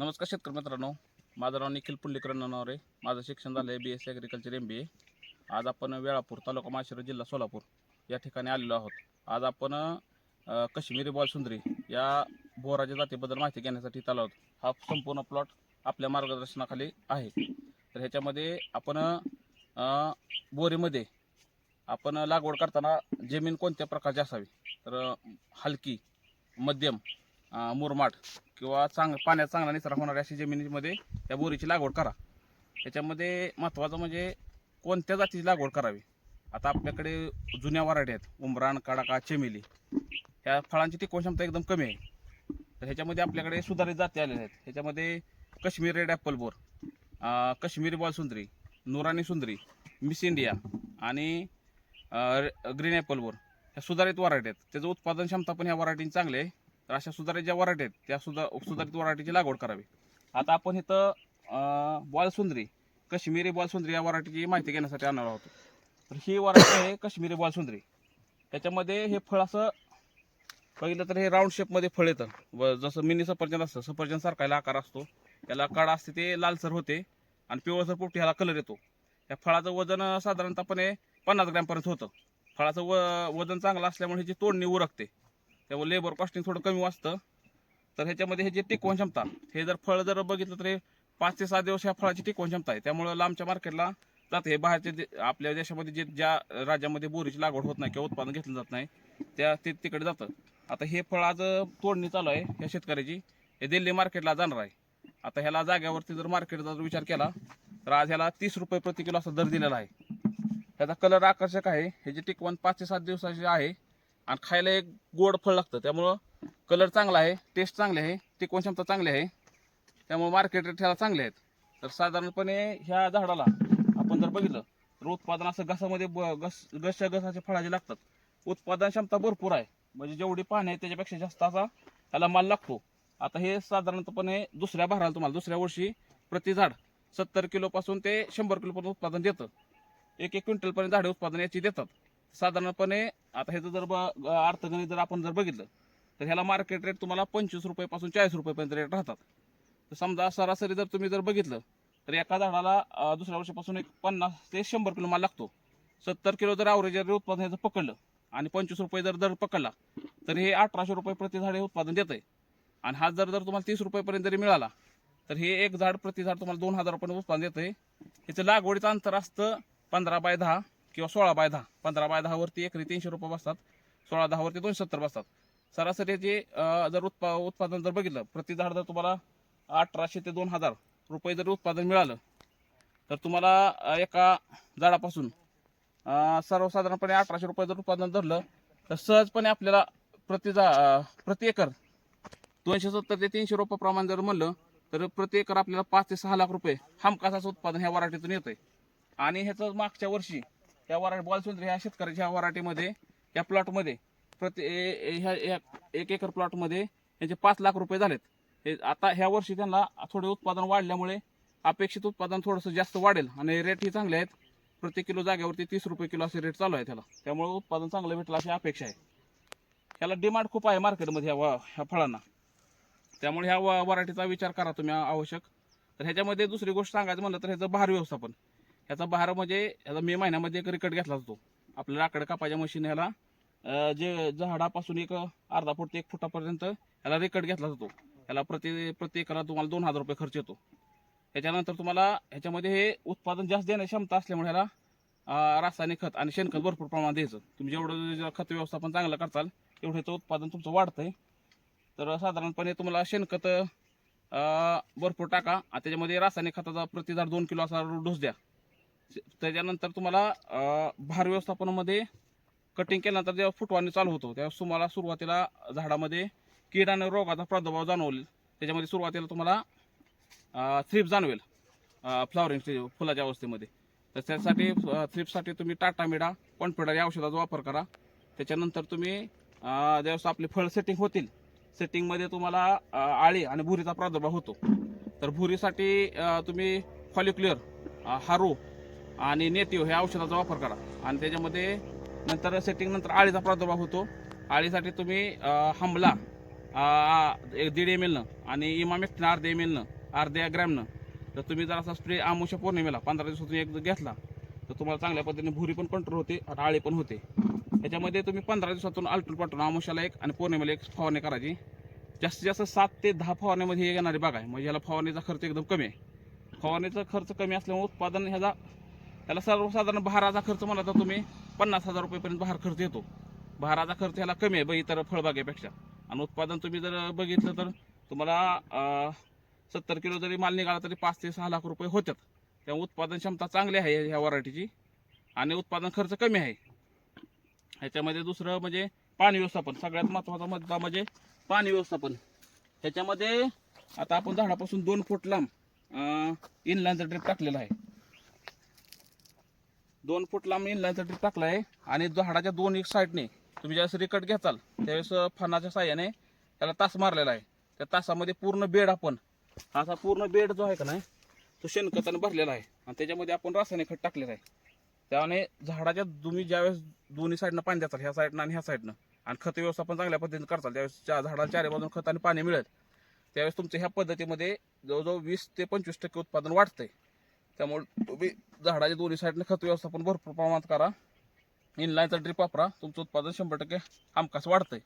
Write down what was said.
नमस्कार शेतकरी मित्रांनो. माझं नाव निखिल पुंडलिकर ननावरे. माझं शिक्षण झालं आहे B S C agriculture M B A आज आपण वेळापूर तालुका माशिरा जिल्हा सोलापूर या ठिकाणी आलेलो आहोत. आज आपण अ, काश्मीरी बॉल सुंदरी या बोराच्या जातीबद्दल माहिती घेण्यासाठी इथं आलो आहोत. हा संपूर्ण प्लॉट आपल्या मार्गदर्शनाखाली आहे. तर ह्याच्यामध्ये आपण बोरीमध्ये आपण लागवड करताना जमीन कोणत्या प्रकारची असावी? तर हलकी मध्यम मुरमाट मुरमाड किंवा चांग पाण्यात चांगला निचरा होणारी अशी जमिनीमध्ये त्या बोरीची लागवड करा. त्याच्यामध्ये महत्त्वाचं म्हणजे कोणत्या जातीची लागवड करावी? आता आपल्याकडे जुन्या वराठी आहेत. उमराण कडाका चेमेली. ह्या फळांची टिकवण क्षमता एकदम कमी आहे. तर ह्याच्यामध्ये आपल्याकडे सुधारित जाती आलेल्या आहेत. ह्याच्यामध्ये Kashmir red apple bore Kashmiri Kashmiri ball Sundari Noorani Sundari Miss India आणि ग्रीन ॲपल बोर. ह्या सुधारित वराठी आहेत. त्याचं उत्पादन क्षमता पण ह्या वराठींची चांगली आहे. तर अशा सुधारित ज्या वराठी आहेत त्या सुधा सुधारित वराठीची लागवड करावी. आता आपण इथं बॉलसुंदरी काश्मीरी बॉलसुंदरी या वराठीची माहिती घेण्यासाठी आणणार आहोत. तर ही वराठी आहे काश्मीरी बॉलसुंदरी त्याच्यामध्ये हे फळ असं बघितलं तर हे राऊंड शेपमध्ये फळ येतं. व जसं मिनी सफरचंद असतं सफरचंद सारखायला आकार असतो. त्याला काळा असते ते लालसर होते आणि पिवळसर पोटी ह्याला कलर येतो. या फळाचं वजन साधारणतःपणे पन्नास ग्रॅमपर्यंत होतं. फळाचं व वजन चांगलं असल्यामुळे ह्याची तोडणी उरकते. त्यामुळे लेबर कॉस्टिंग थोडं कमी वाचतं. तर ह्याच्यामध्ये ह्याची टिकवण क्षमता हे जर फळ जर बघितलं तर हे पाच ते सहा दिवस ह्या फळाची टिकवण क्षमता आहे त्यामुळं लांबच्या मार्केटला जाते. हे बाहेरच्या दे- आपल्या देशामध्ये जे ज्या राज्यामध्ये बोरीची लागवड होत नाही किंवा उत्पादन घेतलं जात नाही त्या ते तिकडे जातं. आता हे फळ आज तोडणी चालू आहे ह्या शेतकऱ्याची. हे दिल्ली मार्केटला जाणार आहे. आता ह्याला जाग्यावरती जर मार्केटचा जर विचार केला तर आज ह्याला तीस रुपये प्रति किलो असा दर दिलेला आहे. ह्याचा कलर आकर्षक आहे. ह्याची टिकवण पाच ते सात दिवसाची आहे आणि खायला एक गोड फळ लागतं. त्यामुळं कलर चांगला आहे टेस्ट चांगली आहे टिकवण क्षमता चांगली आहे. त्यामुळे मार्केट रेट ह्याला चांगले आहेत. तर साधारणपणे ह्या झाडाला आपण जर बघितलं तर उत्पादन असं घसामध्ये ब- घस घसच्या घसाचे फळाचे लागतात उत्पादन क्षमता भरपूर आहे. म्हणजे जेवढी पाणी आहे त्याच्यापेक्षा जास्त असा ह्याला माल लागतो. आता हे साधारणतपणे दुसऱ्या भाराला तुम्हाला दुसऱ्या वर्षी प्रति झाड सत्तर किलोपासून ते शंभर किलोपर्यंत उत्पादन देतं. एक एक क्विंटलपर्यंत झाडे उत्पादन याची देतात. साधारणपणे आता ह्याचं जर ब- अर्थगणित जर आपण जर बघितलं तर ह्याला मार्केट रेट तुम्हाला पंचवीस रुपयापासून चाळीस रुपयेपर्यंत रेट राहतात. तर समजा सरासरी जर तुम्ही जर बघितलं तर एका झाडाला दुसऱ्या वर्षापासून एक पन्नास ते शंभर किलो माल लागतो. सत्तर किलो जर ॲव्हरेज जर उत्पादन ह्याचं पकडलं आणि पंचवीस रुपये जर दर पकडला तर हे अठराशे रुपये प्रति झाड हे उत्पादन देत आहे आणि हा जर जर तुम्हाला तीस रुपयेपर्यंत जरी मिळाला तर हे एक झाड प्रति झाड तुम्हाला दोन हजार रुपये उत्पादन देत आहे ह्याचं लागवडीचं अंतर असतं पंधरा बाय दहा. किंवा सोळा बाय दहा पंधरा बाय दहावरती एकरी तीनशे रुपये बसतात सोळा दहावरती दोनशे सत्तर बसतात. सरासरी याची जर उत्पा उत्पादन जर बघितलं प्रति झाड जर तुम्हाला अठराशे ते दोन हजार रुपये जर उत्पादन मिळालं तर तुम्हाला एका झाडापासून सर्वसाधारणपणे अठराशे रुपये जर उत्पादन धरलं तर सहजपणे आपल्याला प्रति जा प्रति एकर दोनशे सत्तर ते तीनशे रुपये प्रमाण जर म्हणलं तर प्रति एकर आपल्याला पाच ते सहा लाख रुपये हमखासाचं उत्पादन ह्या वराठीतून आहे आणि ह्याचं मागच्या वर्षी ह्या बॉल सुंदर ह्या शेतकऱ्याच्या ह्या वराठीमध्ये या प्लॉटमध्ये प्रति ए- ह्या ह्या एक एकर प्लॉटमध्ये यांचे पाच लाख रुपये झालेत. हे आता ह्या वर्षी त्यांना थोडे उत्पादन वाढल्यामुळे अपेक्षित उत्पादन थोडंसं जास्त वाढेल आणि रेटही चांगले आहेत. प्रति किलो जागेवरती तीस रुपये किलो असे रेट चालू आहे त्याला. त्यामुळे उत्पादन चांगलं भेटलं अशी अपेक्षा आहे. ह्याला डिमांड खूप आहे मार्केटमध्ये ह्या वा- ह्या फळांना. त्यामुळे ह्या वा- वराठीचा विचार करा तुम्ही आवश्यक. तर ह्याच्यामध्ये दुसरी गोष्ट सांगायचं म्हणलं तर ह्याचं भार व्यवस्थापन. ह्याचा बहार म्हणजे ह्याचा मे महिन्यामध्ये एक रिकट घेतला जातो. आपल्या लाकड कापायच्या मशीन ह्याला जे झाडापासून एक अर्धा फूट ते एक फुटापर्यंत ह्याला रेकट घेतला जातो. ह्याला प्रति प्रत्येकाला तुम्हाला दोन हजार रुपये खर्च येतो. त्याच्यानंतर तुम्हाला ह्याच्यामध्ये हे उत्पादन जास्त देण्याची क्षमता असल्यामुळे ह्याला रासायनिक खत आणि शेणखत भरपूर प्रमाणात द्यायचं. तुम्ही जेवढं खत व्यवस्थापन चांगलं करताल तेवढं ह्याचं उत्पादन तुमचं वाढतंय. तर साधारणपणे तुम्हाला शेणखत भरपूर टाका आणि त्याच्यामध्ये रासायनिक खताचा प्रतिधार दोन किलो असा डोस द्या. त्याच्यानंतर तुम्हाला भार व्यवस्थापनामध्ये कटिंग केल्यानंतर जेव्हा फुटवानी चालू होतो तेव्हा तुम्हाला सुरुवातीला झाडामध्ये कीड आणि रोगाचा प्रादुर्भाव जाणवेल. त्याच्यामध्ये सुरुवातीला तुम्हाला थ्रीप जाणवेल फ्लॉवरिंग स्टेज फुलाच्या अवस्थेमध्ये. तर त्यासाठी थ्रीपसाठी तुम्ही टाटा मिडा कॉन्फिडर या औषधाचा वापर करा. त्याच्यानंतर तुम्ही ज्यावेळेस आपले फळ सेटिंग होतील सेटिंगमध्ये तुम्हाला आळी आणि भुरीचा प्रादुर्भाव होतो. तर भुरीसाठी तुम्ही फॉलिक्युलर हारू आणि नेटिव्ह ह्या औषधाचा वापर करा. आणि त्याच्यामध्ये नंतर सेटिंग नंतर आळीचा प्रादुर्भाव होतो. आळीसाठी तुम्ही हंबला हमला एक दीड एम एलनं आणि इमामेक्टनं अर्ध्या एम एलनं अर्ध्या ग्रॅमनं तर तुम्ही जर असा स्प्रे आमुषा पौर्णिमेला पंधरा दिवसातून एक जर घेतला तर तुम्हाला चांगल्या पद्धतीने भुरी पण कंट्रोल होते आणि आळी पण होते. त्याच्यामध्ये तुम्ही पंधरा दिवसातून आलटून पाठवून आमुषाला एक आणि पौर्णिमेला एक फवारणी करायची. जास्तीत जास्त सात ते दहा फवारण्यामध्ये हे येणारी बाग आहे म्हणजे याला फवारणीचा खर्च एकदम कमी आहे. फवारणीचा खर्च कमी असल्यामुळे उत्पादन ह्याचा त्याला सर्वसाधारण बहाराचा खर्च म्हणला तर तुम्ही पन्नास हजार रुपयेपर्यंत बहार खर्च येतो. बहाराचा खर्च ह्याला कमी आहे ब इतर फळबागेपेक्षा. आणि उत्पादन तुम्ही जर बघितलं तर तुम्हाला सत्तर किलो जरी माल निघाला तरी पाच ते सहा लाख रुपये होतात त्यामुळे उत्पादन क्षमता चांगली आहे ह्या व्हरायटीची आणि उत्पादन खर्च कमी आहे. ह्याच्यामध्ये दुसरं म्हणजे पाणी व्यवस्थापन. सगळ्यात महत्त्वाचा मुद्दा म्हणजे पाणी व्यवस्थापन. ह्याच्यामध्ये आता आपण झाडापासून दोन फूट लांब इनलाईनचा ड्रिप टाकलेला आहे. दोन फूट लांब इनलाईनसाठी टाकला आहे आणि झाडाच्या दोन एक साईडने तुम्ही ज्यावेळेस रिकट घ्याचाल त्यावेळेस फणाच्या साह्याने त्याला तास मारलेला आहे. त्या तासामध्ये पूर्ण बेड आपण असा पूर्ण बेड जो आहे का नाही तो शेणखताने भरलेला आहे. आणि त्याच्यामध्ये आपण रासायनिक खत टाकलेलं आहे. त्याने झाडाच्या तुम्ही ज्यावेळेस दोन्ही साईडनं पाणी द्याचाल ह्या साईडनं आणि ह्या साईडनं आणि खत व्यवस्थापन चांगल्या पद्धतीने करताल त्यावेळेस झाडाला चारी बाजून खत आणि पाणी मिळेल त्यावेळेस तुमचं ह्या पद्धतीमध्ये जवळजवळ वीस ते पंचवीस टक्के उत्पादन वाढतंय. त्यामुळे तुम्ही झाडाच्या दोन्ही साईडनं खत व्यवस्थापन भरपूर प्रमाणात करा. इनलाईनचा ड्रिप वापरा. तुमचं उत्पादन शंभर टक्के हमखास वाढतंय.